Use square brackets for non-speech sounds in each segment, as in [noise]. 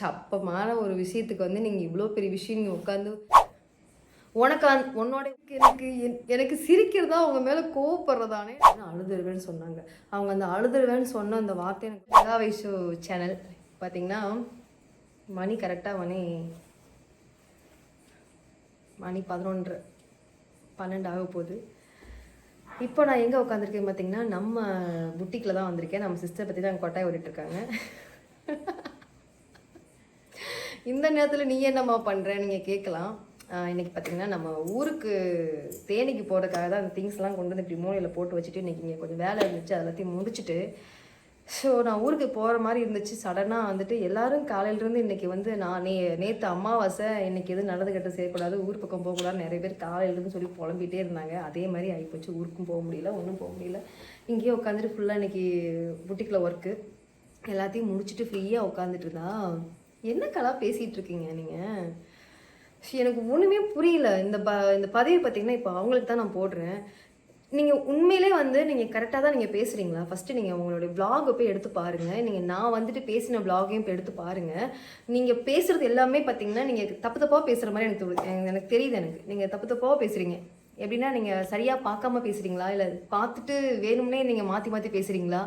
சப்பமான ஒரு விஷயத்துக்கு வந்து நீங்கள் இவ்வளோ பெரிய விஷயம் நீங்கள் உட்காந்து உனக்கு அந் உன்னோட எனக்கு என்- எனக்கு சிரிக்கிறதா அவங்க மேலே கோவப்படுறதானே நான் அழுதுருவேன்னு சொன்னாங்க. அவங்க அந்த அழுதுருவேன்னு சொன்ன அந்த வார்த்தை எனக்கு எல்லா வயசு சேனல் பார்த்தீங்கன்னா மணி கரெக்டாக மணி மணி பதினொன்று பன்னெண்டு ஆக போகுது. இப்போ நான் எங்கே உட்காந்துருக்கேன் பார்த்தீங்கன்னா நம்ம புட்டிக்கில் தான் வந்திருக்கேன். நம்ம சிஸ்டர் பற்றி தான் கொட்டாய் ஓடிட்டுருக்காங்க [laughs] இந்த நேரத்தில் நீ என்னம்மா பண்ணுற நீங்கள் கேட்கலாம் இன்றைக்கி இன்னைக்கு பார்த்தீங்கன்னா நம்ம ஊருக்கு தேனிக்கு போகிறதுக்காக தான் அந்த திங்ஸ்லாம் கொண்டு வந்து இப்படி மூலையில் போட்டு வச்சுட்டு இன்றைக்கி இங்கே கொஞ்சம் வேலை இருந்துச்சு. அது எல்லாத்தையும் முடிச்சுட்டு ஸோ நான் ஊருக்கு போகிற மாதிரி இருந்துச்சு. சடனாக வந்துட்டு எல்லாரும் காலையிலேருந்து இன்னைக்கு வந்து நான் நே நேற்று அமாவாசை இன்னைக்கு எதுவும் நல்லது கெட்ட செய்யக்கூடாது ஊர் பக்கம் போகக்கூடாது நிறைய பேர் காலையிலேருந்து சொல்லி புலம்பிகிட்டே இருந்தாங்க. அதே மாதிரி ஆகிப்போச்சு ஊருக்கும் போக முடியல ஒன்றும் போக முடியல. இங்கேயே உட்காந்துட்டு ஃபுல்லாக இன்றைக்கி புட்டிக்கில் ஒர்க்கு எல்லாத்தையும் முடிச்சுட்டு ஃப்ரீயாக உட்காந்துட்டு இருந்தா என்ன கலா பேசிகிட்டு இருக்கீங்க நீங்கள் எனக்கு ஒன்றுமே புரியல. இந்த ப இந்த பதவி பார்த்தீங்கன்னா இப்போ அவங்களுக்கு தான் நான் போடுறேன். நீங்கள் உண்மையிலே வந்து நீங்கள் கரெக்டாக தான் நீங்கள் பேசுகிறீங்களா ஃபஸ்ட்டு நீங்கள் உங்களுடைய vlog போய் எடுத்து பாருங்கள் நீங்கள் நான் வந்துட்டு பேசின பிளாகையும் இப்போ எடுத்து பாருங்கள் நீங்கள் பேசுகிறது எல்லாமே பார்த்தீங்கன்னா நீங்கள் தப்பு தப்பாக பேசுகிற மாதிரி எனக்கு தோணுது. எனக்கு எனக்கு தெரியுது எனக்கு. நீங்கள் தப்பு தப்பாக பேசுகிறீங்க எப்படின்னா நீங்கள் சரியாக பார்க்காம பேசுகிறீங்களா இல்லை பார்த்துட்டு வேணும்னே நீங்கள் மாற்றி மாற்றி பேசுகிறீங்களா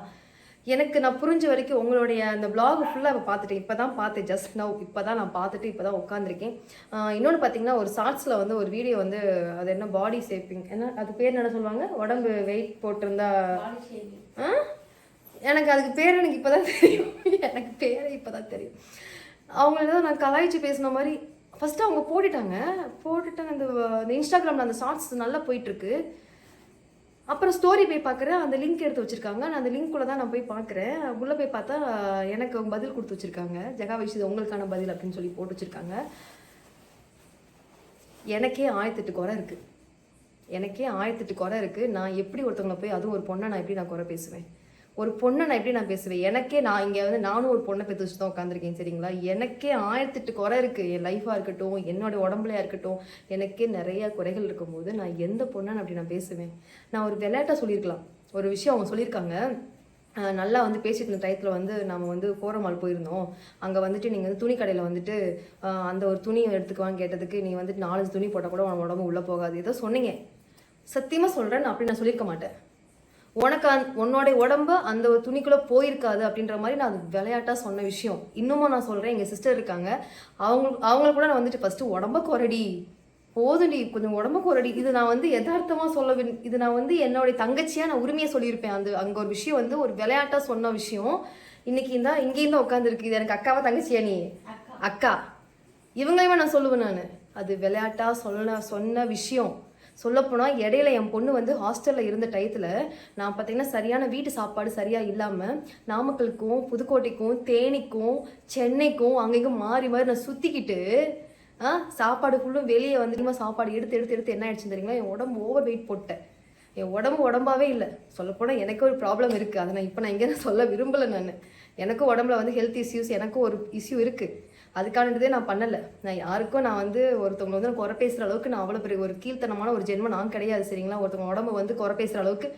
எனக்கு நான் புரிஞ்ச வரைக்கும் உங்களுடைய அந்த vlog ஃபுல்லாக இப்போ பார்த்துட்டேன். இப்போ தான் பார்த்தேன் ஜஸ்ட் நவ் இப்போ தான் நான் பார்த்துட்டு இப்போ தான் உட்காந்துருக்கேன் இன்னொன்று பார்த்தீங்கன்னா ஒரு ஷார்ட்ஸில் வந்து ஒரு வீடியோ வந்து அது என்ன பாடி ஷேப்பிங் என்ன அது பேர் என்ன சொல்லுவாங்க? உடம்பு வெயிட் போட்டிருந்தா எனக்கு அதுக்கு பேர் எனக்கு இப்போ தான் தெரியும். எனக்கு பேரே இப்போ தான் தெரியும். அவங்க ஏதோ நான் கலாய்ச்சி பேசின மாதிரி ஃபஸ்ட்டு அவங்க போட்டுட்டாங்க. போட்டுட்டாங்க அந்த அந்த இன்ஸ்டாகிராமில் அந்த ஷார்ட்ஸ் நல்லா போயிட்டுருக்கு அப்புறம் ஸ்டோரி போய் பார்க்குறேன். அந்த லிங்க் எடுத்து வச்சுருக்காங்க. நான் அந்த லிங்க்குள்ளே தான் நான் போய் பார்க்குறேன். உள்ளே போய் பார்த்தா எனக்கு பதில் கொடுத்து வச்சிருக்காங்க. ஜெகா வைஷ் இது உங்களுக்கான பதில் அப்படின்னு சொல்லி போட்டு வச்சுருக்காங்க. எனக்கே ஆயிரத்தெட்டு குறை இருக்குது எனக்கே ஆயிரத்தெட்டு குறை இருக்குது நான் எப்படி ஒருத்தவங்களை போய் அதுவும் ஒரு பொண்ணை நான் எப்படி நான் குறை பேசுவேன்? ஒரு பொண்ணை நான் எப்படி நான் பேசுவேன்? எனக்கே நான் இங்கே வந்து நானும் ஒரு பொண்ணை பெற்று வச்சு தான் உட்காந்துருக்கேன் சரிங்களா? எனக்கே ஆயிரத்தெட்டு குறை இருக்குது என் லைஃபாக இருக்கட்டும் என்னோட உடம்புலையாக இருக்கட்டும் எனக்கே நிறையா குறைகள் இருக்கும்போது நான் எந்த பொண்ணை நான் அப்படி நான் பேசுவேன்? நான் ஒரு விளையாட்டாக சொல்லியிருக்கலாம். ஒரு விஷயம் அவங்க சொல்லியிருக்காங்க. நல்லா வந்து பேசிட்டு இருந்த டயத்தில் வந்து நம்ம வந்து கோரமால் போயிருந்தோம். அங்கே வந்துட்டு நீங்கள் வந்து துணி கடையில் வந்துட்டு அந்த ஒரு துணி எடுத்துக்குவான்னு கேட்டதுக்கு நீங்கள் வந்துட்டு நாலஞ்சு துணி போட்டால் கூட உன் உடம்பு உள்ளே போகாது. ஏதோ சொன்னீங்க. சத்தியமாக சொல்கிறேன் நான் அப்படி நான் சொல்லியிருக்க மாட்டேன். உனக்கு அந் உன்னோட உடம்பு அந்த ஒரு துணிக்குள்ளே போயிருக்காது அப்படின்ற மாதிரி நான் அது விளையாட்டாக சொன்ன விஷயம். இன்னமும் நான் சொல்கிறேன் எங்கள் சிஸ்டர் இருக்காங்க. அவங்க அவங்களுக்கு கூட நான் வந்துட்டு ஃபஸ்ட்டு உடம்ப குறடி. போதுடி கொஞ்சம் உடம்ப குறடி. இது நான் வந்து யதார்த்தமாக சொல்ல இது நான் வந்து என்னுடைய தங்கச்சியாக நான் உரிமையை சொல்லியிருப்பேன். அந்த அங்கே ஒரு விஷயம் வந்து ஒரு விளையாட்டாக சொன்ன விஷயம். இன்னைக்கு இந்த இங்கேயும் தான் உட்காந்துருக்கு இது எனக்கு அக்காவா தங்கச்சியா நீ? அக்கா. இவங்களையுமே நான் சொல்லுவேன் நான். அது விளையாட்டாக சொன்ன சொன்ன விஷயம். சொல்லப்போனால் இடையில என் பொண்ணு வந்து ஹாஸ்டலில் இருந்த டயத்தில் நான் பார்த்தீங்கன்னா சரியான வீட்டு சாப்பாடு சரியாக இல்லாமல் நாமக்கலுக்கும் புதுக்கோட்டைக்கும் தேனிக்கும் சென்னைக்கும் அங்கேயும் மாறி மாறி நான் சுற்றிக்கிட்டு ஆ சாப்பாடு ஃபுல்லும் வெளியே வந்துட்டுமா சாப்பாடு எடுத்து எடுத்து எடுத்து என்ன ஆயிடுச்சு தெரியுங்களா? என் உடம்பு ஓவர் வெயிட் போட்டேன். என் உடம்பு உடம்பாவே இல்லை. சொல்லப்போனால் எனக்கு ஒரு ப்ராப்ளம் இருக்குது அதை நான் இப்போ நான் இங்கே சொல்ல விரும்பலை நான். எனக்கும் உடம்புல வந்து ஹெல்த் இஷ்யூஸ் எனக்கும் ஒரு இஷ்யூ இருக்குது அதுக்கானதே நான் பண்ணலை. நான் யாருக்கும் நான் வந்து ஒருத்தவங்க வந்து குறை பேசுகிற அளவுக்கு நான் அவ்வளோ பெரிய ஒரு கீழ்த்தனமான ஒரு ஜென்மம் நான் கிடையாது சரிங்களா? ஒருத்தவங்க உடம்பு வந்து குறை பேசுகிற அளவுக்கு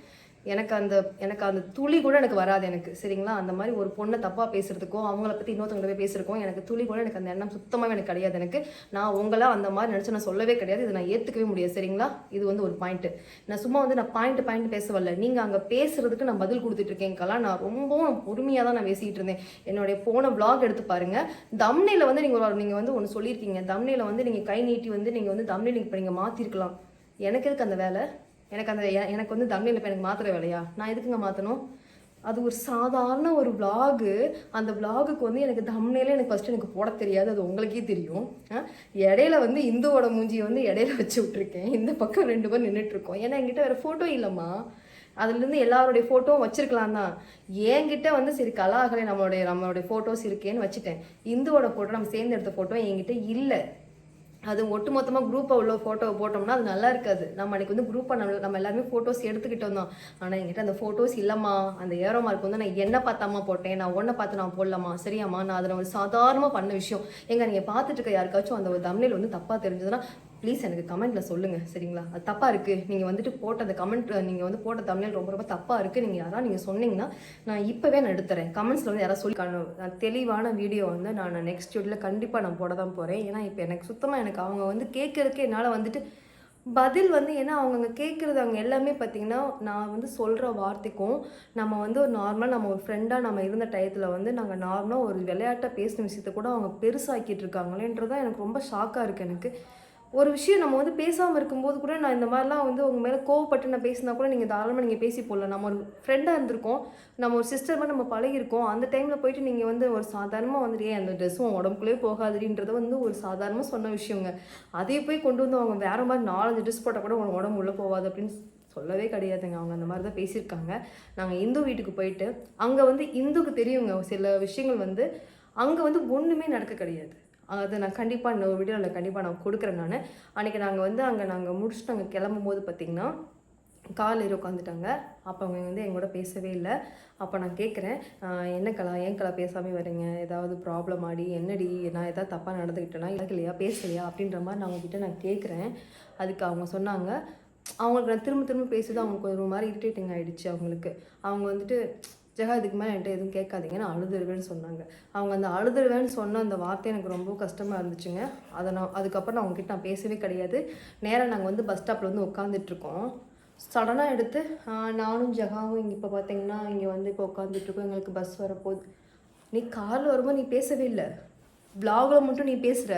எனக்கு அந்த எனக்கு அந்த துளி கூட எனக்கு வராது எனக்கு சரிங்களா? அந்த மாதிரி ஒரு பொண்ணை தப்பாக பேசுறதுக்கோ அவங்கள பற்றி இன்னொருத்தவங்க போய் பேசுறதுக்கோ எனக்கு துளி கூட எனக்கு அந்த எண்ணம் சுத்தமாக எனக்கு கிடையாது எனக்கு. நான் உங்களா அந்த மாதிரி நினச்சி நான் சொல்லவே கிடையாது. இதை நான் ஏற்றுக்கவே முடியாது சரிங்களா? இது வந்து ஒரு பாயிண்ட்டு நான் சும்மா வந்து நான் பாயிண்ட் பாயிண்ட் பேச வரல நீங்கள் அங்கே பேசுறதுக்கு நான் பதில் கொடுத்துட்டு இருக்கேன்க்கெல்லாம் நான் ரொம்பவும் பொறுமையாக தான் நான் பேசிகிட்டு இருந்தேன். என்னுடைய போன vlog எடுத்து பாருங்கள் தம்னையில் வந்து நீங்கள் நீங்கள் வந்து ஒன்று சொல்லியிருக்கீங்க. தம்னையில் வந்து நீங்கள் கை நீட்டி வந்து நீங்கள் வந்து தம்னையில் இப்போ நீங்கள் மாற்றிருக்கலாம் எனக்கு எதுக்கு அந்த வேலை? எனக்கு அந்த எனக்கு வந்து தமிழில் இப்போ எனக்கு மாத்திர வேலையா? நான் எதுக்குங்க மாற்றணும் அது ஒரு சாதாரண ஒரு vlog. அந்த vlogக்கு வந்து எனக்கு தம்னையில எனக்கு ஃபஸ்ட்டு எனக்கு போட தெரியாது. அது உங்களுக்கே தெரியும். இடையில வந்து இந்துவோட மூஞ்சியை வந்து இடையில வச்சு விட்ருக்கேன் இந்த பக்கம் ரெண்டு பேர் நின்றுட்டு இருக்கோம் ஏன்னா என்கிட்ட வேறு ஃபோட்டோ இல்லைம்மா. அதுலேருந்து எல்லாருடைய ஃபோட்டோவும் வச்சிருக்கலாம் தான். என்கிட்ட வந்து சரி கலாகலை நம்மளுடைய நம்மளுடைய ஃபோட்டோஸ் இருக்கேன்னு வச்சுட்டேன். இந்துவோட ஃபோட்டோ நம்ம சேர்ந்து எடுத்த ஃபோட்டோ என்கிட்ட இல்லை. அது ஒட்டுமொத்தமாக குரூப்பாக உள்ள ஃபோட்டோவை போட்டோம்னா அது நல்லா இருக்காது. நம்ம அன்றைக்கி வந்து குரூப்பாக நம்ம நம்ம எல்லாருமே ஃபோட்டோஸ் எடுத்துக்கிட்டோம் தான் ஆனால் என்கிட்ட அந்த ஃபோட்டோஸ் இல்லைம்மா. அந்த ஏரோ மார்க் வந்து நான் என்ன பார்த்தாமா போட்டேன். நான் ஒன்றை பார்த்து நான் போடலாமா சரியாம்மா நான் அதில் ஒரு சாதாரணமாக பண்ண விஷயம். எங்கே நீங்கள் பார்த்துட்டு இருக்க யாருக்காச்சும் அந்த ஒரு தமிழில் வந்து தப்பாக தெரிஞ்சதுன்னா ப்ளீஸ் எனக்கு கமெண்ட்டில் சொல்லுங்கள் சரிங்களா? அது தப்பாக இருக்குது நீங்கள் வந்துட்டு போட்ட அந்த கமெண்ட் நீங்கள் வந்து போட்ட தமிழ் ரொம்ப ரொம்ப தப்பாக இருக்குது நீங்கள் யாராவது நீங்கள் சொன்னீங்கன்னா நான் இப்போவே நான் எடுத்துறேன். கமெண்ட்ஸில் வந்து யாராவது சொல்லி நான் தெளிவான வீடியோ வந்து நான் நெக்ஸ்ட் வீடியோவில் கண்டிப்பாக நான் போட தான் போகிறேன் ஏன்னா இப்போ எனக்கு சுத்தமாக எனக்கு அவங்க வந்து கேட்கறதுக்கு என்னால் வந்துட்டு பதில் வந்து ஏன்னா அவங்க கேட்குறது அவங்க எல்லாமே பார்த்தீங்கன்னா நான் வந்து சொல்கிற வார்த்தைக்கும் நம்ம வந்து ஒரு நார்மலாக நம்ம ஒரு ஃப்ரெண்டாக நம்ம இருந்த டயத்தில் வந்து நாங்கள் நார்மலாக ஒரு விளையாட்டாக பேசின விஷயத்த கூட அவங்க பெருசாக்கிட்டு இருக்காங்களேன்றதான் எனக்கு ரொம்ப ஷாக்காக இருக்குது எனக்கு. ஒரு விஷயம் நம்ம வந்து பேசாமல் இருக்கும்போது கூட நான் இந்த மாதிரிலாம் வந்து உங்கள் மேலே கோவப்பட்டு நான் பேசினா கூட நீங்கள் தாராளமாக நீங்கள் பேசி போடலாம். நம்ம ஒரு ஃப்ரெண்டாக இருந்திருக்கோம். நம்ம ஒரு சிஸ்டர் மாதிரி நம்ம பழகிருக்கோம் அந்த டைமில் போயிட்டு நீங்கள் வந்து ஒரு சாதாரணமாக வந்துட்டு ஏன் அந்த ட்ரெஸ்ஸும் உடம்புக்குள்ளே போகாதுன்றத வந்து ஒரு சாதாரணமாக சொன்ன விஷயங்க. அதே போய் கொண்டு வந்து அவங்க வேறு மாதிரி நாலஞ்சு ட்ரெஸ் போட்டால் கூட உங்கள் உடம்பு உள்ளே போகாது அப்படின்னு சொல்லவே கிடையாதுங்க. அவங்க அந்த மாதிரி தான் பேசியிருக்காங்க. நாங்கள் இந்து வீட்டுக்கு போயிட்டு அங்கே வந்து இந்துக்கு தெரியுங்க சில விஷயங்கள் வந்து அங்கே வந்து ஒன்றுமே நடக்க கிடையாது. அதை நான் கண்டிப்பாக இன்னொரு வீடியோவில் கண்டிப்பாக நான் கொடுக்குறேன் நான். அன்றைக்கி நாங்கள் வந்து அங்கே நாங்கள் முடிச்சுட்டு அங்கே கிளம்பும் போது பார்த்திங்கன்னா கால் ஏறி உட்காந்துட்டாங்க அப்போ அவங்க வந்து எங்கூட பேசவே இல்லை. அப்போ நான் கேட்குறேன் என்ன கலா ஏன் கலா பேசாமல் வரீங்க? ஏதாவது ப்ராப்ளம் ஆடி என்னடி நான் ஏதாவது தப்பாக நடந்துக்கிட்டேனா இல்லையா பேசலையா அப்படின்ற மாதிரி நான் அவங்ககிட்ட நான் கேட்குறேன் அதுக்கு அவங்க சொன்னாங்க. அவங்களுக்கு நான் திரும்ப திரும்ப பேசுறது அவங்களுக்கு ஒரு மாதிரி இரிட்டேட்டிங் ஆகிடுச்சு அவங்களுக்கு. அவங்க வந்துட்டு ஜெகா இதுக்கு மேலே என்கிட்ட எதுவும் கேட்காதீங்க நான் அழுதுருவேன்னு சொன்னாங்க. அவங்க அந்த அழுதுருவேன்னு சொன்ன அந்த வார்த்தை எனக்கு ரொம்ப கஷ்டமாக இருந்துச்சுங்க. அதை நான் அதுக்கப்புறம் நான் அவங்ககிட்ட நான் பேசவே கிடையாது. நேராக நாங்கள் வந்து பஸ் ஸ்டாப்பில் வந்து உட்காந்துட்ருக்கோம் சடனாக எடுத்து நானும் ஜெகாவும் இங்கே இப்போ பார்த்தீங்கன்னா இங்கே வந்து இப்போ உட்காந்துட்ருக்கோம் எங்களுக்கு பஸ் வரப்போகுது. நீ காரில் வரும்போது நீ பேசவே இல்லை. ப்ளாகில் மட்டும் நீ பேசுகிற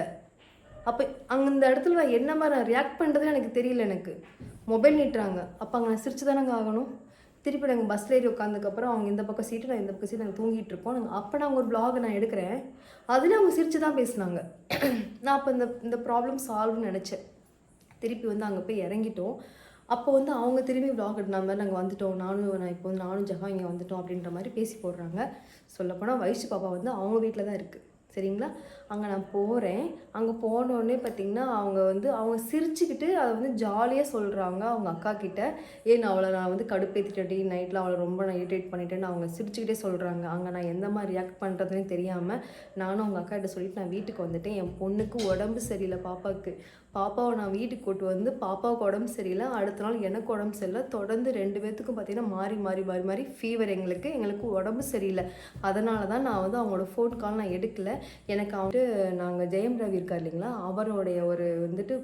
அப்போ அங்கே இந்த இடத்துல நான் என்ன மாதிரி நான் ரியாக்ட் பண்ணுறதுன்னு எனக்கு தெரியல எனக்கு. மொபைல் நீட்டுறாங்க. அப்போ அங்கே நான் சிரிச்சு தானேங்க ஆகணும்? திருப்பி நாங்கள் பஸ்ஸில் ஏறி உட்காந்துக்கப்புறம் அவங்க இந்த பக்கம் சீட்டு நான் இந்த பக்கம் சீட்டு நாங்கள் தூங்கிட்டு இருக்கோம் நாங்கள் அப்போ நான் ஒரு பிளாக் நான் எடுக்கிறேன். அதில் அவங்க சிரிச்சு தான் பேசுனாங்க. [clears throat] நான் அப்போ இந்த இந்த ப்ராப்ளம் சால்வ்னு நினச்சேன். திருப்பி வந்து அங்கே போய் இறங்கிட்டோம். அப்போ வந்து அவங்க திரும்பி பிளாக் எடுத்த மாதிரி நாங்கள் வந்துட்டோம். நானும் நான் இப்போ வந்து நானும் ஜஹா இங்கே வந்துட்டோம் அப்படின்ற மாதிரி பேசி போடுறாங்க. சொல்லப்போனால் வயசு பாப்பா வந்து அவங்க வீட்டில் தான் இருக்குது சரிங்களா? அங்கே நான் போகிறேன் அங்கே போனோடனே பார்த்திங்கன்னா அவங்க வந்து அவங்க சிரிச்சுக்கிட்டு அதை வந்து ஜாலியாக சொல்கிறாங்க அவங்க அக்கா கிட்ட ஏன் அவளை நான் வந்து கடுப்பேற்றிட்டேன் நைட்டில் அவளை ரொம்ப நான் இரிட்டேட் பண்ணிட்டேன்னு அவங்க சிரிச்சுக்கிட்டே சொல்கிறாங்க அங்கே நான் எந்த மாதிரி ரியாக்ட் பண்ணுறதுன்னு தெரியாமல் நானும் அவங்க அக்கா கிட்ட சொல்லிட்டு நான் வீட்டுக்கு வந்துட்டேன். என் பொண்ணுக்கு உடம்பு சரியில்லை பாப்பாவுக்கு. பாப்பாவை நான் வீட்டுக்கு கூட்டு வந்து பாப்பாவுக்கு உடம்பு சரியில்லை. அடுத்த நாள் எனக்கு உடம்பு சரியில்லை. தொடர்ந்து ரெண்டு பேர்த்துக்கும் பார்த்தீங்கன்னா மாறி மாறி மாறி மாறி ஃபீவர் எங்களுக்கு. எங்களுக்கு உடம்பு சரியில்லை. அதனால தான் நான் வந்து அவங்களோட ஃபோன் கால் நான் எடுக்கல. எனக்கு அவங்க நாங்கள் ஜெயம் ரவி இருக்கார் இல்லைங்களா? அவருடைய ஒரு வந்துட்டு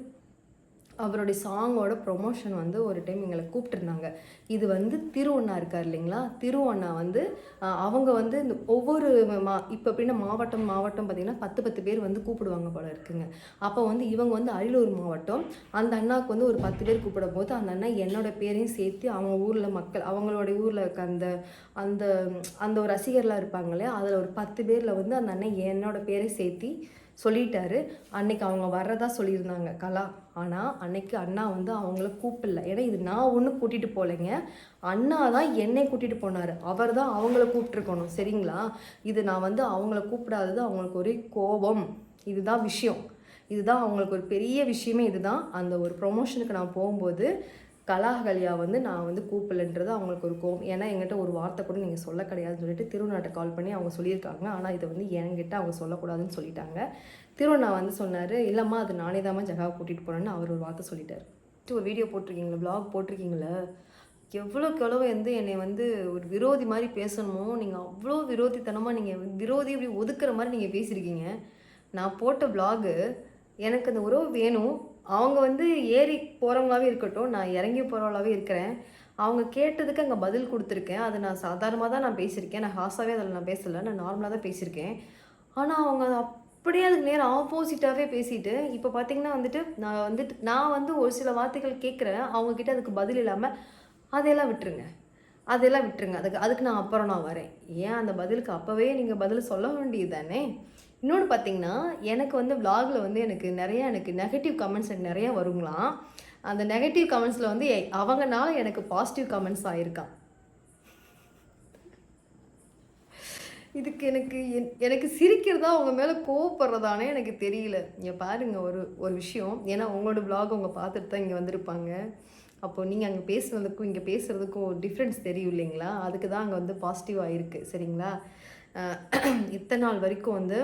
அவருடைய சாங்கோட ப்ரொமோஷன் வந்து ஒரு டைம் எங்களை கூப்பிட்டுருந்தாங்க. இது வந்து திருவண்ணா இருக்கார் இல்லைங்களா? திருவண்ணா வந்து அவங்க வந்து இந்த ஒவ்வொரு மா இப்போ அப்படின்னா மாவட்டம் மாவட்டம் பார்த்திங்கன்னா பத்து பத்து பேர் வந்து கூப்பிடுவாங்க போல இருக்குங்க. அப்போ வந்து இவங்க வந்து அரியலூர் மாவட்டம். அந்த அண்ணாவுக்கு வந்து ஒரு பத்து பேர் கூப்பிடும் போது அந்த அண்ணா என்னோட பேரையும் சேர்த்து அவங்க ஊரில் மக்கள் அவங்களோட ஊரில் இருக்க அந்த அந்த அந்த ஒரு ரசிகர்லாம் இருப்பாங்களே அதில் ஒரு பத்து பேரில் வந்து அந்த அண்ணன் என்னோட பேரை சேர்த்தி சொல்லிட்டாரு. அன்னைக்கு அவங்க வர்றதா சொல்லியிருந்தாங்க கலா. ஆனால் அன்னைக்கு அண்ணா வந்து அவங்கள கூப்பிடல. ஏன்னா இது நான் ஒன்றும் கூட்டிகிட்டு போகலைங்க. அண்ணா தான் என்னை கூட்டிகிட்டு போனார். அவர் தான் அவங்கள கூப்பிட்ருக்கணும் சரிங்களா? இது நான் வந்து அவங்கள கூப்பிடாதது அவங்களுக்கு ஒரே கோபம். இதுதான் விஷயம். இதுதான் அவங்களுக்கு ஒரு பெரிய விஷயமே. இதுதான் அந்த ஒரு ப்ரொமோஷனுக்கு நான் போகும்போது கலாகலியா வந்து நான் வந்து கூப்பிடலன்றது அவங்களுக்கு இருக்கும் ஏன்னா என்கிட்ட ஒரு வார்த்தை கூட நீங்கள் சொல்ல கிடையாதுன்னு சொல்லிட்டு திருவண்ணாட்டை கால் பண்ணி அவங்க சொல்லியிருக்காங்க. ஆனால் இதை வந்து என்கிட்ட அவங்க சொல்லக்கூடாதுன்னு சொல்லிட்டாங்க. திருவண்ணா வந்து சொன்னார் இல்லைம்மா அது நானே தாம்மா ஜகாவை கூட்டிகிட்டு போனேன்னு அவர் ஒரு வார்த்தை சொல்லிட்டார். ஒரு வீடியோ போட்டிருக்கீங்களா? ப்ளாக் போட்டிருக்கீங்களா? எவ்வளோக்கு எவ்வளோ வந்து என்னை வந்து ஒரு விரோதி மாதிரி பேசணுமோ? நீங்கள் அவ்வளோ விரோதித்தனமாக நீங்கள் விரோதி இப்படி ஒதுக்குற மாதிரி நீங்கள் பேசியிருக்கீங்க. நான் போட்ட பிளாகு எனக்கு அந்த உறவு வேணும். அவங்க வந்து ஏறி போகிறவங்களாவே இருக்கட்டும் நான் இறங்கி போகிறவங்களாவே இருக்கிறேன். அவங்க கேட்டதுக்கு அங்கே பதில் கொடுத்துருக்கேன். அது நான் சாதாரணமாக தான் நான் பேசியிருக்கேன். நான் ஹாஸாகவே அதில் நான் பேசலை. நான் நார்மலாக தான் பேசியிருக்கேன். ஆனால் அவங்க அப்படியே அதுக்கு நேரம் ஆப்போசிட்டாகவே பேசிட்டு இப்போ பார்த்தீங்கன்னா வந்துட்டு நான் வந்துட்டு நான் வந்து ஒரு சில வார்த்தைகள் கேட்குறேன் அவங்கக்கிட்ட அதுக்கு பதில் இல்லாமல் அதையெல்லாம் விட்டுருங்க. அதெல்லாம் விட்டுருங்க. அதுக்கு அதுக்கு நான் அப்புறம் நான் வரேன். ஏன் அந்த பதிலுக்கு அப்போவே நீங்கள் பதில் சொல்ல வேண்டியது தானே? இன்னொன்று பார்த்தீங்கன்னா எனக்கு வந்து விலாகில் வந்து எனக்கு நிறையா எனக்கு நெகட்டிவ் கமெண்ட்ஸ் எனக்கு நிறையா வருங்களாம். அந்த நெகட்டிவ் கமெண்ட்ஸில் வந்து எ- அவங்கனால எனக்கு பாசிட்டிவ் கமெண்ட்ஸ் ஆகிருக்கான் இதுக்கு எனக்கு என்- எனக்கு சிரிக்கிறதா அவங்க மேலே கோவப்படுறதானே எனக்கு தெரியல. இங்கே பாருங்கள் ஒரு ஒரு விஷயம். ஏன்னா உங்களோட vlog அவங்க பார்த்துட்டு தான் இங்கே வந்திருப்பாங்க. அப்போ நீங்கள் அங்கே பேசுனதுக்கும் இங்கே பேசுகிறதுக்கும் ஒரு டிஃப்ரென்ஸ் தெரியும் இல்லைங்களா? அதுக்கு தான் அங்கே வந்து பாசிட்டிவாக இருக்குது சரிங்களா? இத்தனை நாள் வரைக்கும் வந்து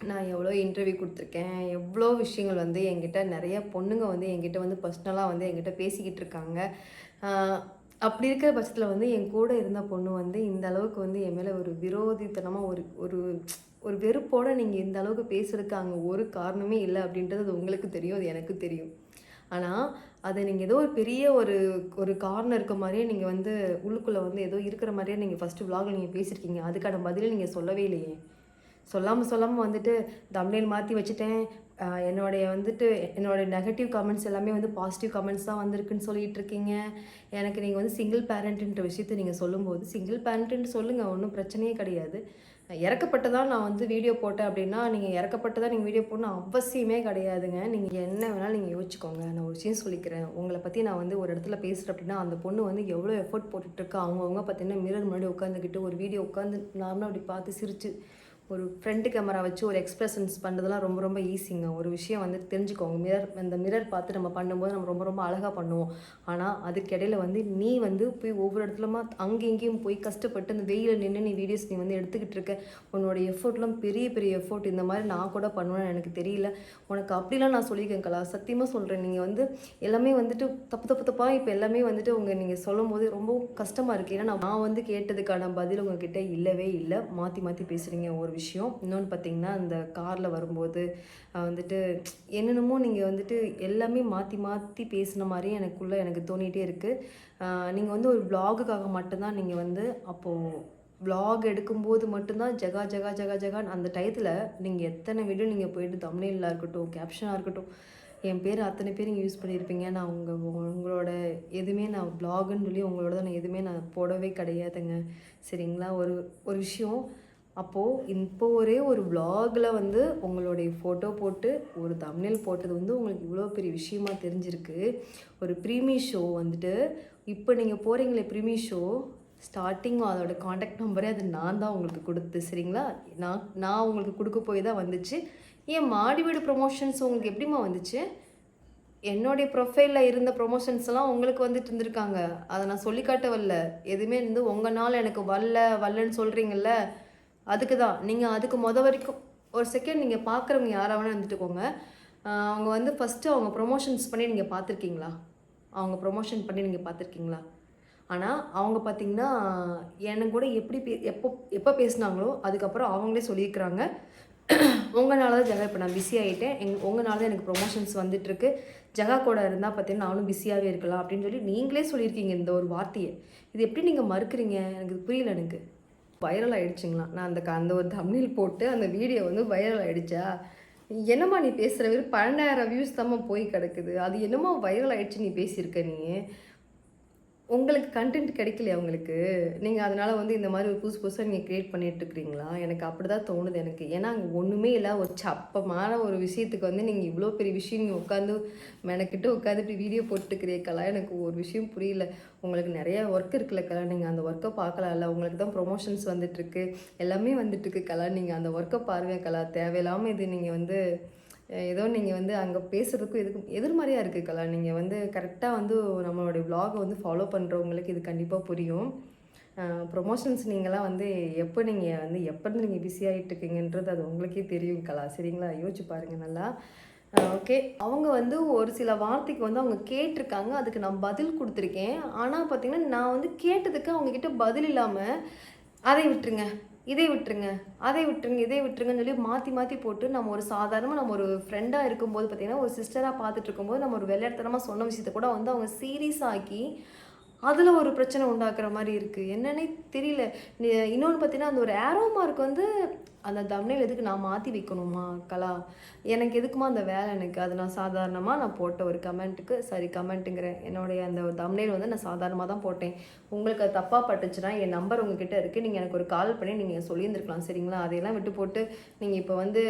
நான் எவ்வளோ இன்டர்வியூ கொடுத்துருக்கேன் எவ்வளோ விஷயங்கள் வந்து என்கிட்ட நிறைய பொண்ணுங்க வந்து என்கிட்ட வந்து பர்சனலாக வந்து என்கிட்ட பேசிக்கிட்டு இருக்காங்க. அப்படி இருக்கிற பட்சத்தில் வந்து என் கூட இருந்த பொண்ணு வந்து இந்த அளவுக்கு வந்து என் மேலே ஒரு விரோதித்தனமாக ஒரு ஒரு ஒரு வெறுப்போடு நீங்கள் இந்த அளவுக்கு பேசுறதுக்கு அங்கே ஒரு காரணமே இல்லை அப்படின்றது அது உங்களுக்கு தெரியும் அது எனக்கு தெரியும். ஆனால் அதை நீங்கள் ஏதோ ஒரு பெரிய ஒரு ஒரு காரணம் இருக்க மாதிரியே நீங்கள் வந்து உள்ளுக்குள்ளே வந்து ஏதோ இருக்கிற மாதிரியே நீங்கள் ஃபஸ்ட்டு விலாகில் நீங்கள் பேசியிருக்கீங்க அதுக்கான பதிலை நீங்கள் சொல்லவே இல்லையே. சொல்லாமல் சொல்லாமல் வந்துட்டு தம்னேல் மாற்றி வச்சுட்டேன். என்னுடைய வந்துட்டு என்னுடைய நெகட்டிவ் கமெண்ட்ஸ் எல்லாமே வந்து பாசிட்டிவ் கமெண்ட்ஸ் தான் வந்திருக்குன்னு சொல்லிட்டு இருக்கீங்க. எனக்கு நீங்கள் வந்து சிங்கிள் பேரண்ட்டுன்ற விஷயத்த நீங்கள் சொல்லும்போது சிங்கிள் பேரண்ட்டுன்னு சொல்லுங்கள் ஒன்றும் பிரச்சனையே கிடையாது. இறக்கப்பட்டதான் நான் வந்து வீடியோ போட்டேன் அப்படின்னா நீங்கள் இறக்கப்பட்டதான் நீங்கள் வீடியோ போடணும் அவசியமே கிடையாதுங்க. நீங்கள் என்ன வேணாலும் நீங்கள் யோசிச்சுக்கோங்க. நான் ஒரு விஷயம் சொல்லிக்கிறேன். உங்களை பற்றி நான் வந்து ஒரு இடத்துல பேசுகிறேன் அப்படின்னா அந்த பொண்ணு வந்து எவ்வளோ எஃபர்ட் போட்டுட்ருக்கா அவங்கவுங்க பார்த்தீங்கன்னா மிரர் முன்னாடி உட்காந்துக்கிட்டு ஒரு வீடியோ உட்காந்து நார்மலாக அப்படி பார்த்து சிரித்து ஒரு ஃப்ரண்ட் கேமரா வச்சு ஒரு எக்ஸ்பிரஷன்ஸ் பண்ணுறதுலாம் ரொம்ப ரொம்ப ஈஸிங்க ஒரு விஷயம் வந்து தெரிஞ்சுக்கோங்க. மிரர் அந்த மிரர் பார்த்து நம்ம பண்ணும்போது நம்ம ரொம்ப ரொம்ப அழகாக பண்ணுவோம். ஆனால் அதுக்கிடையில் வந்து நீ வந்து போய் ஒவ்வொரு இடத்துலமா அங்கே இங்கேயும் போய் கஷ்டப்பட்டு அந்த வெயிலில் நின்று நீ வீடியோஸ் நீ வந்து எடுத்துக்கிட்டு இருக்க உன்னோட எஃபோர்ட்லாம் பெரிய பெரிய எஃபோர்ட் இந்த மாதிரி நான் கூட பண்ணுவேன்னு எனக்கு தெரியல. உனக்கு அப்படிலாம் நான் சொல்லியிருக்கேன் கலா. சத்தியமாக சொல்கிறேன் நீங்கள் வந்து எல்லாமே வந்துட்டு தப்பு தப்பு தப்பாக இப்போ எல்லாமே வந்துட்டு உங்கள் நீங்கள் சொல்லும் போது ரொம்ப கஷ்டமாக இருக்குது ஏன்னா நான் வந்து கேட்டதுக்கான பதில் உங்ககிட்ட இல்லவே இல்லை. மாற்றி மாற்றி பேசுகிறீங்க ஒரு விஷயம். இன்னொன்று பார்த்தீங்கன்னா அந்த காரில் வரும்போது வந்துட்டு என்னென்னமோ நீங்கள் வந்துட்டு எல்லாமே மாற்றி மாற்றி பேசின மாதிரி எனக்குள்ளே எனக்கு தோணிகிட்டே இருக்குது நீங்கள் வந்து ஒரு ப்ளாகுக்காக மட்டும்தான் நீங்கள் வந்து அப்போது வ்ளாக் எடுக்கும்போது மட்டும்தான் ஜகா ஜகா ஜகா ஜகான் அந்த டயத்தில் நீங்கள் எத்தனை வீடியோ நீங்கள் போயிட்டு தமிழ்நிலாக இருக்கட்டும் கேப்ஷனாக இருக்கட்டும் என் பேர் அத்தனை பேர் நீங்கள் யூஸ் பண்ணியிருப்பீங்க நான் உங்கள் உங்களோட எதுவுமே நான் ப்ளாகுன்னு சொல்லி உங்களோட நான் எதுவுமே நான் போடவே கிடையாதுங்க. சரிங்களா? ஒரு ஒரு விஷயம். அப்போது இப்போ ஒரே ஒரு vlog-ல வந்து உங்களுடைய ஃபோட்டோ போட்டு ஒரு தமிழில் போட்டது வந்து உங்களுக்கு இவ்வளோ பெரிய விஷயமா தெரிஞ்சிருக்கு. ஒரு ப்ரீமி ஷோ வந்துட்டு இப்போ நீங்கள் போகிறீங்களே ப்ரீமி ஷோ ஸ்டார்டிங் அதோட காண்டாக்ட் நம்பரே அது நான் தான் உங்களுக்கு கொடுத்து சரிங்களா? நான் நான் உங்களுக்கு கொடுக்க போய் தான் வந்துச்சு. ஏன் மாடி வீடு ப்ரொமோஷன்ஸ் உங்களுக்கு எப்படிம்மா வந்துச்சு? என்னுடைய ப்ரொஃபைலில் இருந்த ப்ரொமோஷன்ஸ் எல்லாம் உங்களுக்கு வந்துட்டு இருந்திருக்காங்க. அதை நான் சொல்லி காட்ட வரல எதுவுமே இருந்து நாள் எனக்கு வரல வரலன்னு சொல்கிறீங்கல்ல அதுக்கு தான் நீங்கள் அதுக்கு முத வரைக்கும் ஒரு செகண்ட் நீங்கள் பார்க்குறவங்க யாராக வேணால் இருந்துட்டுக்கோங்க. அவங்க வந்து ஃபஸ்ட்டு அவங்க ப்ரொமோஷன்ஸ் பண்ணி நீங்கள் பார்த்துருக்கீங்களா அவங்க ப்ரொமோஷன் பண்ணி நீங்கள் பார்த்துருக்கீங்களா ஆனால் அவங்க பார்த்திங்கன்னா எனக்கு கூட எப்படி பே எப்போ எப்போ பேசுனாங்களோ அதுக்கப்புறம் அவங்களே சொல்லியிருக்கிறாங்க. உங்களால் தான் ஜெகா இப்போ நான் பிஸி ஆகிட்டேன் எங் உங்களால் தான் எனக்கு ப்ரொமோஷன்ஸ் வந்துட்டுருக்கு. ஜெகா கூட இருந்தால் பார்த்தீங்கன்னா நானும் பிஸியாகவே இருக்கலாம் அப்படின்னு சொல்லி நீங்களே சொல்லியிருக்கீங்க இந்த ஒரு வார்த்தையை. இது எப்படி நீங்கள் மறுக்கிறீங்க? எனக்கு புரியல எனக்கு. வைரல் ஆகிடுச்சிங்களாம் நான் அந்த க- அந்த ஒரு தமிழில் போட்டு அந்த வீடியோ வந்து வைரல் ஆகிடுச்சா என்னம்மா நீ பேசுகிற வெறும் பன்னெண்டாயிரம் வியூஸ் தாம்மா போய் கிடக்குது. அது என்னமோ வைரல் ஆகிடுச்சு நீ பேசியிருக்க நீ. உங்களுக்கு கண்டென்ட் கிடைக்கலையா உங்களுக்கு? நீங்கள் அதனால் வந்து இந்த மாதிரி ஒரு புதுசு புதுசாக நீங்கள் க்ரியேட் பண்ணிட்டுருக்கிறீங்களா எனக்கு அப்படி தான் தோணுது எனக்கு. ஏன்னா அங்கே ஒன்றுமே இல்லை. ஒரு சப்பமான ஒரு விஷயத்துக்கு வந்து நீங்கள் இவ்வளோ பெரிய விஷயம் நீங்கள் உட்காந்து மெனக்கிட்டு உட்காந்து இப்படி வீடியோ போட்டுக்கிறீங்களா எனக்கு ஒரு விஷயம் புரியல. உங்களுக்கு நிறைய ஒர்க் இருக்குல்ல கலா. நீங்கள் அந்த ஒர்க்கை பார்க்கலாம்ல. உங்களுக்கு தான் ப்ரொமோஷன்ஸ் வந்துட்டுருக்கு. எல்லாமே வந்துட்டுருக்கு கலா. நீங்கள் அந்த ஒர்க்கை பாருங்க கலா. தேவையில்லாமல் இது நீங்கள் வந்து ஏதோ நீங்கள் வந்து அங்கே பேசுகிறதுக்கும் எதுக்கும் எதிர்மறையாக இருக்குது கலா. நீங்கள் வந்து கரெக்டாக வந்து நம்மளுடைய விலாகை வந்து ஃபாலோ பண்ணுறவங்களுக்கு இது கண்டிப்பாக புரியும். ப்ரொமோஷன்ஸ் நீங்களாம் வந்து எப்போ நீங்கள் வந்து எப்போ நீங்கள் பிஸியாகிட்டு இருக்கீங்கன்றது அது உங்களுக்கே தெரியும் கலா. சரிங்களா? யோசிச்சு பாருங்கள் நல்லா. ஓகே அவங்க வந்து ஒரு சில வார்த்தைக்கு வந்து அவங்க கேட்டிருக்காங்க அதுக்கு நான் பதில் கொடுத்துருக்கேன். ஆனால் பார்த்திங்கன்னா நான் வந்து கேட்டதுக்கு அவங்கக்கிட்ட பதில் இல்லாமல் அதை விட்டுருங்க இதை விட்டுருங்க அதை விட்டுருங்க இதை விட்டுருங்கன்னு சொல்லி மாற்றி மாற்றி போட்டு நம்ம ஒரு சாதாரணமாக நம்ம ஒரு ஃப்ரெண்டாக இருக்கும்போது பார்த்தீங்கன்னா ஒரு சிஸ்டராக பார்த்துட்டு இருக்கும்போது நம்ம ஒரு விளையாட்டுத்தனமாக சொன்ன விஷயத்த கூட வந்து அவங்க சீரியஸ் ஆக்கி அதில் ஒரு பிரச்சனை உண்டாக்குற மாதிரி இருக்குது என்னன்னே தெரியல. நீ இன்னொன்று பார்த்தீங்கன்னா அந்த ஒரு ஏரோ மார்க் வந்து அந்த தம்னையில் எதுக்கு நான் மாற்றி வைக்கணுமா கலா? எனக்கு எதுக்குமா அந்த வேலை எனக்கு? அது நான் சாதாரணமாக நான் போட்ட ஒரு கமெண்ட்டுக்கு சரி கமெண்ட்டுங்கிறேன். என்னுடைய அந்த ஒரு தம்னையில் வந்து நான் சாதாரணமாக தான் போட்டேன். உங்களுக்கு அது தப்பாக பட்டுச்சுன்னா என் நம்பர் உங்ககிட்ட இருக்குது நீங்கள் எனக்கு ஒரு கால் பண்ணி நீங்கள் சொல்லியிருந்துருக்கலாம் சரிங்களா? அதையெல்லாம் விட்டு போட்டு நீங்கள் இப்போ வந்து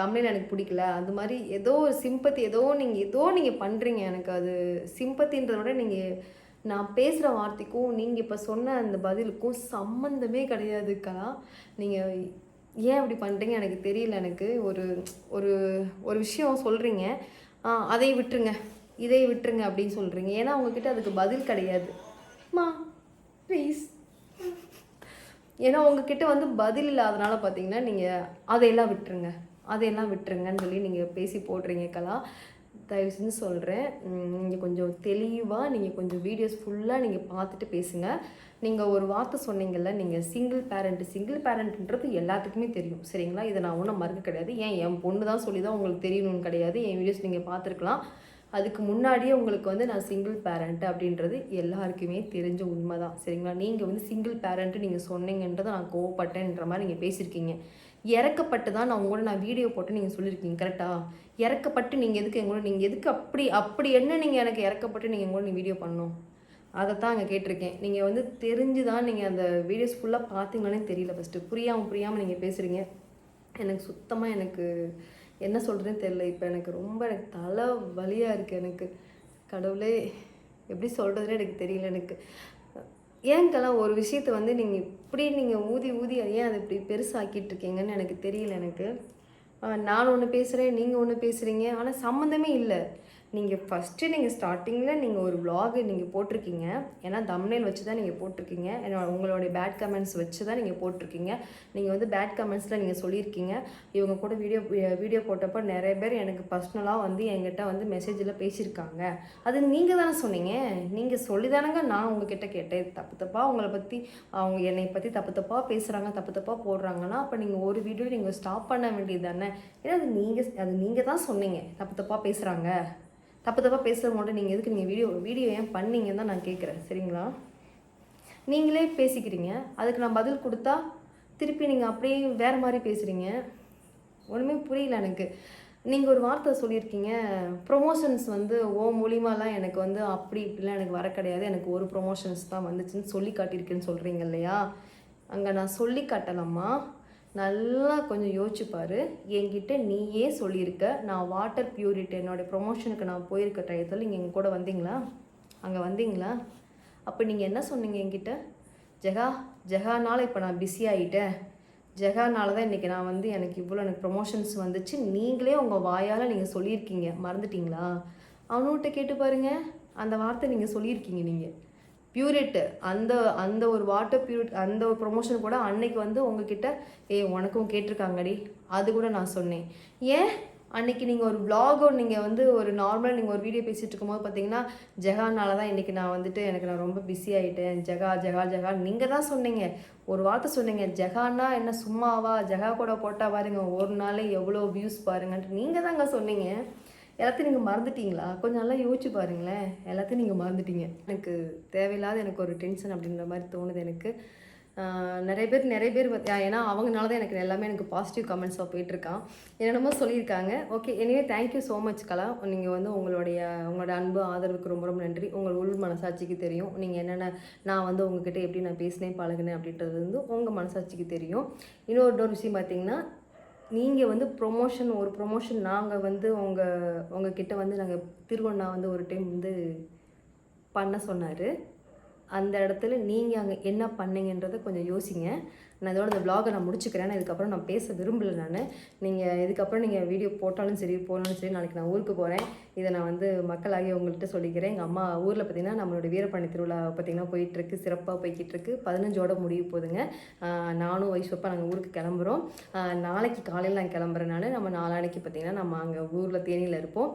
தமிழில் எனக்கு பிடிக்கல. அது மாதிரி ஏதோ ஒரு சிம்பத்தி ஏதோ நீங்கள் ஏதோ நீங்கள் பண்ணுறீங்க எனக்கு அது சிம்பத்தின்றத விட நீங்கள் நான் பேசுகிற வார்த்தைக்கும் நீங்கள் இப்போ சொன்ன அந்த பதிலுக்கும் சம்மந்தமே கிடையாதுக்கா நீங்கள் ஏன் அப்படி பண்ணுறீங்க எனக்கு தெரியல எனக்கு ஒரு ஒரு ஒரு விஷயம் சொல்கிறீங்க அதை விட்டுருங்க. இதை விட்டுருங்க அப்படின்னு சொல்கிறீங்க ஏன்னா உங்ககிட்ட அதுக்கு பதில் கிடையாது. மா ப்ளீஸ் ஏன்னா உங்ககிட்ட வந்து பதில் இல்லாதனால பார்த்தீங்கன்னா நீங்கள் அதையெல்லாம் விட்டுருங்க. அதையெல்லாம் விட்டுருங்கன்னு சொல்லி நீங்கள் பேசி போடுறீங்க கலா தயவு செஞ்சு சொல்கிறேன் நீங்கள் கொஞ்சம் தெளிவாக நீங்கள் கொஞ்சம் வீடியோஸ் ஃபுல்லாக நீங்கள் பார்த்துட்டு பேசுங்க. நீங்கள் ஒரு வார்த்தை சொன்னீங்கல்ல நீங்கள் சிங்கிள் பேரண்ட் சிங்கிள் பேரண்ட்ன்றது எல்லாத்துக்குமே தெரியும். சரிங்களா? இதை நான் ஒன்றும் மறுக்க கிடையாது. ஏன் என் பொண்ணு தான் சொல்லி தான் உங்களுக்கு தெரியணும்னு கிடையாது. என் வீடியோஸ் நீங்கள் பார்த்துருக்கலாம். அதுக்கு முன்னாடியே உங்களுக்கு வந்து நான் சிங்கிள் பேரண்ட் அப்படின்றது எல்லாருக்குமே தெரிஞ்ச உண்மை தான் சரிங்களா? நீங்கள் வந்து சிங்கிள் பேரண்ட்டு நீங்கள் சொன்னீங்கன்றதை நான் கோவப்பட்டேன்ற மாதிரி நீங்கள் பேசியிருக்கீங்க. இறக்கப்பட்டு தான் நான் உங்களோட நான் வீடியோ போட்டு நீங்கள் சொல்லியிருக்கீங்க கரெக்டாக இறக்கப்பட்டு நீங்கள் எதுக்கு எங்களோட நீங்கள் எதுக்கு அப்படி அப்படி என்ன நீங்கள் எனக்கு இறக்கப்பட்டு நீங்கள் எங்களோட நீ வீடியோ பண்ணணும்? அதை தான் அங்கே கேட்டிருக்கேன். நீங்கள் வந்து தெரிஞ்சு தான் நீங்கள் அந்த வீடியோஸ் ஃபுல்லாக பார்த்தீங்களானே தெரியல ஃபஸ்ட்டு புரியாமல் புரியாமல் நீங்கள் பேசுகிறீங்க எனக்கு சுத்தமாக எனக்கு என்ன சொல்கிறேன்னு தெரில இப்போ எனக்கு ரொம்ப எனக்கு தலை வலியாக இருக்குது எனக்கு. கடவுளே எப்படி சொல்கிறதுனே எனக்கு தெரியல எனக்கு. ஏங்கெல்லாம் ஒரு விஷயத்தை வந்து நீங்கள் இப்படி நீங்கள் ஊதி ஊதி ஏன் அதை இப்படி பெருசாக்கிட்டு இருக்கீங்கன்னு எனக்கு தெரியல எனக்கு. நான் ஒன்று பேசுகிறேன் நீங்கள் ஒன்று பேசுகிறீங்க ஆனால் சம்மந்தமே இல்லை. நீங்கள் ஃபஸ்ட்டு நீங்கள் ஸ்டார்டிங்கில் நீங்கள் ஒரு vlog நீங்கள் போட்டிருக்கீங்க. ஏன்னா தம்னேல் வச்சு தான் நீங்கள் போட்டிருக்கீங்க. என்னோட உங்களுடைய பேட் கமெண்ட்ஸ் வச்சு தான் நீங்கள் போட்டிருக்கீங்க. நீங்கள் வந்து பேட் கமெண்ட்ஸில் நீங்கள் சொல்லியிருக்கீங்க. இவங்க கூட வீடியோ வீடியோ போட்டப்போ நிறைய பேர் எனக்கு பர்சனலாக வந்து என்கிட்ட வந்து மெசேஜில் பேசியிருக்காங்க. அது நீங்கள் தானே சொன்னீங்க. நீங்கள் சொல்லி தானங்க நான் உங்ககிட்ட கேட்டேன். தப்பு தப்பாக உங்களை பற்றி அவங்க என்னை பற்றி தப்பு தப்பாக பேசுகிறாங்க தப்பு தப்பாக போடுறாங்கன்னா அப்போ நீங்கள் ஒரு வீடியோ நீங்கள் ஸ்டாப் பண்ண வேண்டியது தானே. ஏன்னா அது நீங்கள் அது நீங்கள் தான் சொன்னீங்க. தப்பு தப்பாக பேசுகிறாங்க தப்பு தப்பாக பேசுகிற மட்டும் நீங்கள் எதுக்கு நீங்கள் வீடியோ வீடியோ ஏன் பண்ணீங்கன்னு தான் நான் கேட்குறேன் சரிங்களா? நீங்களே பேசிக்கிறீங்க. அதுக்கு நான் பதில் கொடுத்தா திருப்பி நீங்கள் அப்படியே வேறு மாதிரி பேசுகிறீங்க ஒன்றுமே புரியல எனக்கு. நீங்கள் ஒரு வார்த்தை சொல்லியிருக்கீங்க. ப்ரொமோஷன்ஸ் வந்து ஓ மூலியமாலாம் எனக்கு வந்து அப்படி இப்படிலாம் எனக்கு வர கிடையாது. எனக்கு ஒரு ப்ரொமோஷன்ஸ் தான் வந்துச்சுன்னு சொல்லி காட்டியிருக்கேன்னு சொல்கிறீங்க இல்லையா? அங்கே நான் சொல்லி காட்டலாமா நல்லா கொஞ்சம் யோசிச்சுப்பார் பாரு. என்கிட்ட நீயே சொல்லியிருக்க. நான் வாட்டர் பியூரிட்டி என்னோடய ப்ரொமோஷனுக்கு நான் போயிருக்க டயத்தில் நீங்கள் எங்கள் கூட வந்தீங்களா? அங்கே வந்தீங்களா? அப்போ நீங்கள் என்ன சொன்னீங்க என்கிட்ட? ஜெகா ஜெகானால் இப்போ நான் பிஸி ஆகிட்டேன் ஜெகானால தான் இன்றைக்கி நான் வந்து எனக்கு இவ்வளோ எனக்கு ப்ரொமோஷன்ஸ் வந்துச்சு. நீங்களே உங்கள் வாயால் நீங்கள் சொல்லியிருக்கீங்க. மறந்துட்டீங்களா? அவனுகிட்ட கேட்டு பாருங்கள் அந்த வார்த்தை நீங்கள் சொல்லியிருக்கீங்க நீங்கள் பியூரிட்டு அந்த அந்த ஒரு வாட்டர் பியூரிட் அந்த ஒரு ப்ரொமோஷன் கூட அன்னைக்கு வந்து உங்ககிட்ட ஏய் உனக்கும் கேட்டிருக்காங்கடி. அது கூட நான் சொன்னேன். ஏன்? அன்னைக்கு நீங்கள் ஒரு vlog நீங்கள் வந்து ஒரு நார்மலாக நீங்கள் ஒரு வீடியோ பேசிகிட்டு இருக்கும்போது பார்த்தீங்கன்னா ஜெகானால தான் இன்றைக்கி நான் வந்துட்டு எனக்கு நான் ரொம்ப பிஸி ஆகிட்டேன் ஜெகா ஜெகா ஜெகா நீங்கள் தான் சொன்னீங்க. ஒரு வார்த்தை சொன்னீங்க. ஜெகான்னா என்ன சும்மாவா? ஜெகா கூட போட்டால் பாருங்கள் ஒரு நாளே எவ்வளோ வியூஸ் பாருங்கன்ட்டு நீங்கள் தாங்க சொன்னீங்க. எல்லாத்தையும் நீங்கள் மறந்துட்டீங்களா? கொஞ்சம் நல்லா யோசிச்சு பாருங்களேன். எல்லாத்தையும் நீங்கள் மறந்துட்டீங்க. எனக்கு தேவையில்லாத எனக்கு ஒரு டென்ஷன் அப்படின்ற மாதிரி தோணுது எனக்கு. நிறைய பேர் நிறைய பேர் வந்து- ஏன்னா அவங்கனால தான் எனக்கு எல்லாமே எனக்கு பாசிட்டிவ் கமெண்ட்ஸாக போயிட்டுருக்கான் என்னென்னமோ சொல்லியிருக்காங்க. ஓகே எனவே தேங்க்யூ ஸோ மச் கலா. நீங்கள் வந்து உங்களுடைய உங்களோட அன்பு ஆதரவுக்கு ரொம்ப ரொம்ப நன்றி. உங்கள் உள் மனசாட்சிக்கு தெரியும். நீங்கள் என்னென்ன நான் வந்து உங்ககிட்ட எப்படி நான் பேசினேன் பழகினேன் அப்படின்றது வந்து உங்கள் மனசாட்சிக்கு தெரியும். இன்னொரு இன்னொரு விஷயம் பார்த்தீங்கன்னா நீங்கள் வந்து ப்ரொமோஷன் ஒரு ப்ரொமோஷன் நாங்கள் வந்து உங்கள் உங்ககிட்ட வந்து நாங்கள் திருவண்ணா வந்து ஒரு டைம் வந்து பண்ண சொன்னார். அந்த இடத்துல நீங்கள் அங்கே என்ன பண்ணீங்கன்றதை கொஞ்சம் யோசிங்க. நான் இதோட இந்த vlog-அ நான் முடிச்சுக்கிறேன். நான் இதுக்கப்புறம் நான் பேச விரும்பலை நான். நீங்கள் இதுக்கப்புறம் நீங்கள் வீடியோ போட்டாலும் சரி போனாலும் சரி நாளைக்கு நான் ஊருக்கு போகிறேன் இதை நான் வந்து மக்களாகி உங்கள்கிட்ட சொல்லிக்கிறேன். எங்கள் அம்மா ஊரில் பார்த்திங்கன்னா நம்மளோட வீரப்பணி திருவிழா பார்த்தீங்கன்னா போயிட்டுருக்கு. சிறப்பாக போய்கிட்டு இருக்கு பதினஞ்சோட முடிய போதுங்க. நானும் வைஸ்வப்பா நாங்கள் ஊருக்கு கிளம்புறோம். நாளைக்கு காலையில் நான் கிளம்புறேனால நம்ம நாளானைக்கு பார்த்தீங்கன்னா நம்ம அங்கே ஊரில் தேனியில் இருப்போம்.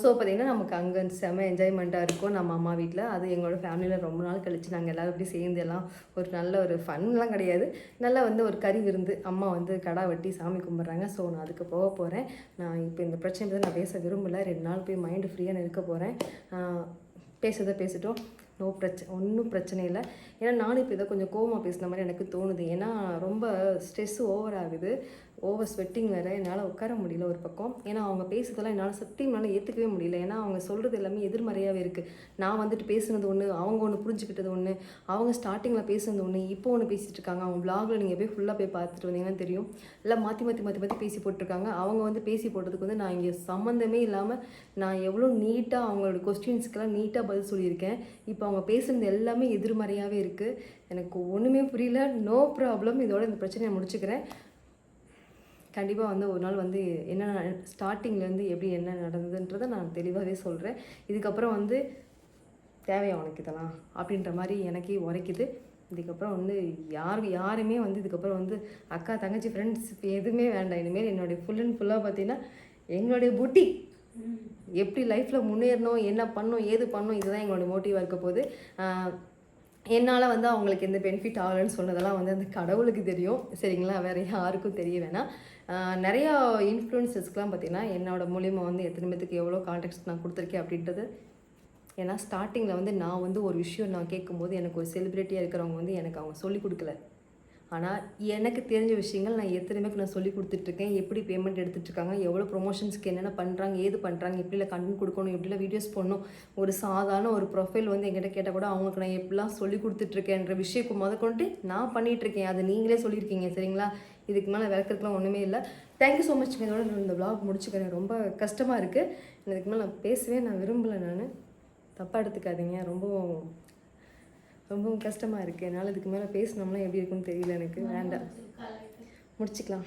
ஸோ பார்த்தீங்கன்னா நமக்கு அங்கே செம்ம என்ஜாய்மெண்ட்டாக இருக்கும். நம்ம அம்மா வீட்டில் அது எங்களோட ஃபேமிலியில் ரொம்ப நாள் கழிச்சு நாங்கள் எல்லோரும் இப்படி சேர்ந்து எல்லாம் ஒரு நல்ல ஒரு ஃபன்லாம் கிடையாது. நல்லா வந்து ஒரு கறி விருந்து அம்மா வந்து கடா வெட்டி சாமி கும்பிட்றாங்க. ஸோ நான் அதுக்கு போக போகிறேன் நான் இப்போ இந்த பிரச்சனை பற்றி நான் பேச விரும்பல. ரெண்டு நாள் போய் மைண்டு ஃப்ரீயாக இருக்க போகிறேன் பேசுறதை பேசிட்டோம். நோ பிரச்சனை ஒன்றும் பிரச்சனை இல்லை. ஏன்னா நானும் இப்போ இதை கொஞ்சம் கோவமாக பேசுன மாதிரி எனக்கு தோணுது. ஏன்னா ரொம்ப ஸ்ட்ரெஸ் ஓவர் ஆகுது. ஓவர் ஸ்வெட்டிங் வேறு என்னால் உட்கார முடியல ஒரு பக்கம். ஏன்னா அவங்க பேசுறதெல்லாம் என்னால் சத்தியம் என்னால் ஏற்றுக்கவே முடியல. ஏன்னா அவங்க சொல்கிறது எல்லாமே எதிர்மறையாகவே இருக்குது நான் வந்துட்டு பேசுனது ஒன்று அவங்க ஒன்று புரிஞ்சுக்கிட்டது ஒன்று அவங்க ஸ்டார்டிங்கில் பேசுனது ஒன்று இப்போ ஒன்று பேசிகிட்டு இருக்காங்க. அவங்க வ்ளாகில் நீங்கள் போய் ஃபுல்லாக போய் பார்த்துட்டு வந்தீங்கன்னா தெரியும். எல்லாம் மாற்றி மாற்றி மாற்றி மாற்றி பேசி போட்டிருக்காங்க. அவங்க வந்து பேசி போட்டதுக்கு வந்து நான் இங்கே சம்மந்தமே இல்லாமல் நான் எவ்வளோ நீட்டாக அவங்களோட கொஸ்டின்ஸ்க்கெல்லாம் நீட்டாக பதில் சொல்லியிருக்கேன். இப்போ அவங்க பேசுனது எல்லாமே எதிர்மறையாகவே இருக்குது எனக்கு ஒன்றுமே புரியல. நோ ப்ராப்ளம் இதோட இந்த பிரச்சனையை முடிச்சுக்கிறேன். கண்டிப்பாக வந்து ஒரு நாள் வந்து என்ன ஸ்டார்டிங்லேருந்து எப்படி என்ன நடந்ததுன்றதை நான் தெளிவாகவே சொல்கிறேன் இதுக்கப்புறம் வந்து தேவையா உனக்கு இதெல்லாம்? அப்படின்ற மாதிரி எனக்கே உரைக்குது. இதுக்கப்புறம் வந்து யார் யாருமே வந்து இதுக்கப்புறம் வந்து அக்கா தங்கச்சி ஃப்ரெண்ட்ஸ் எதுவுமே வேண்டாம். இனிமேல் என்னுடைய ஃபுல் அண்ட் ஃபுல்லாக பார்த்தீங்கன்னா எங்களுடைய புட்டி எப்படி லைஃப்பில் முன்னேறணும் என்ன பண்ணணும் ஏது பண்ணணும் இதுதான் எங்களோட மோட்டிவாக இருக்க போகுது. என்னால் வந்து அவங்களுக்கு எந்த பெனிஃபிட் ஆகலைன்னு சொன்னதெல்லாம் வந்து அந்த கடவுளுக்கு தெரியும். சரிங்களா? வேறு யாருக்கும் தெரிய வேணாம். நிறையா இன்ஃப்ளூயன்சஸ்க்குலாம் பார்த்தீங்கன்னா என்னோட மூலிமா வந்து எத்தனை பேத்துக்கு எவ்வளோ கான்டாக்ட்ஸ் நான் கொடுத்துருக்கேன் அப்படின்றது. ஏன்னா ஸ்டார்டிங்கில் வந்து நான் வந்து ஒரு விஷயம் நான் கேட்கும்போது எனக்கு ஒரு செலிப்ரிட்டியாக இருக்கிறவங்க வந்து எனக்கு அவங்க சொல்லிக் கொடுக்கல. ஆனால் எனக்கு தெரிஞ்ச விஷயங்கள் நான் எத்தனை பேருக்கு நான் சொல்லி கொடுத்துட்ருக்கேன். எப்படி பேமெண்ட் எடுத்துகிட்ருக்காங்க எவ்வளோ ப்ரொமோஷன்ஸ்க்கு என்னென்ன பண்ணுறாங்க ஏது பண்ணுறாங்க எப்படிலாம் கண்டென்ட் கொடுக்கணும் எப்படிலாம் வீடியோஸ் போடணும். ஒரு சாதாரண ஒரு ப்ரொஃபைல் வந்து என்கிட்ட கேட்டால் கூட அவங்களுக்கு நான் எப்படிலாம் சொல்லி கொடுத்துட்ருக்கேன்ற விஷயம் முத கொண்டு நான் பண்ணிகிட்ருக்கேன் அது நீங்களே சொல்லியிருக்கீங்க சரிங்களா? இதுக்கு மேலே விளக்கறதுக்குலாம் ஒன்றுமே இல்லை. தேங்க்யூ ஸோ மச் இதோட நான் இந்த விளாக் முடிச்சுக்கிறேன். ரொம்ப கஷ்டமாக இருக்குது இதுக்கு மேலே நான் பேசவே நான் விரும்பலை நான். தப்பாக எடுத்துக்காதீங்க. ரொம்பவும் ரொம்பவும் கஷ்டமாக இருக்குது என்னால் இதுக்கு மேலே பேசினோம்னா எப்படி இருக்குன்னு தெரியல எனக்கு. வேண்டாம். முடிச்சுக்கலாம்.